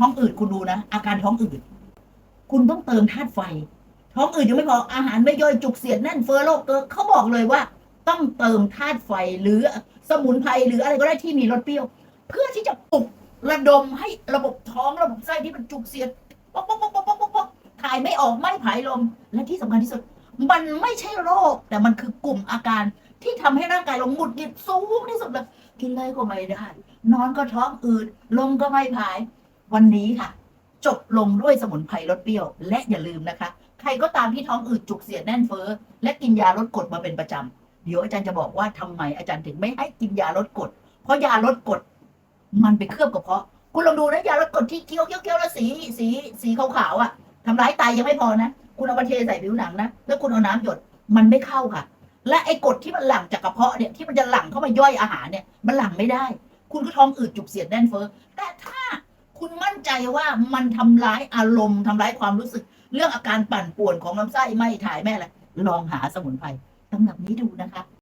ท้องอืดคุณดูนะ อาการท้องอืดคุณต้องเติมธาตุไฟ ท้องอืดยังไม่พออาหารไม่ย่อยจุกเสียดแน่นเฟ้อโรคเกอเขาบอกเลยว่า ต้องเติมธาตุไฟหรือสมุนไพรหรืออะไรก็ได้ที่มีรสเปรี้ยว เพื่อที่จะปลุกระดมให้ระบบท้องระบบไส้ที่มันจุกเสียดป๊อกป๊อกป๊อกป๊อกป๊อกป๊อกป๊อกถ่ายไม่ออกไม่ผายลม และที่สำคัญที่สุด มันไม่ใช่โรค แต่มันคือกลุ่มอาการที่ทำให้ร่างกายเราหงุดหงิดสูงที่สุดเลยกินอะไรก็ไม่ได้นอนก็ท้องอืดลมก็ไม่ผาย วันนี้ค่ะ จบลงด้วยสมุนไพรลดเปรี้ยว และอย่าลืมนะคะ ใครก็ตามที่ท้องอืดจุกเสียดแน่นเฟ้อ และกินยาลดกรดมาเป็นประจำเดี๋ยวอาจารย์จะบอกว่าทำไมอาจารย์ถึงไม่ให้กินยาลดกรดเพราะยาลดกรดมันไปเคลือบกระเพาะคุณลองดูนะยาลดกรดที่เคี้ยวเคี้ยวเคี้ยวแล้วสีสีสีขาวๆอะทำร้ายไตยังไม่พอนะ คุณเอามาเทใส่ผิวหนังนะแล้วคุณเอาน้ำหยดมันไม่เข้าค่ะ และไอ้กรดที่มันหลั่งจากกระเพาะเนี่ยที่มันจะหลั่งเข้ามาย่อยอาหารเนี่ยมันหลั่งไม่ได้ คุณก็ท้องอืดจุกเสียดแน่นเฟ้อแต่ถ้า คุณมั่นใจว่ามันทำร้ายอารมณ์ทำร้ายความรู้สึก เรื่องอาการปั่นป่วนของลำไส้ไม่ถ่ายแม่อะไรลองหาสมุนไพรตำรักนี้ดูนะคะ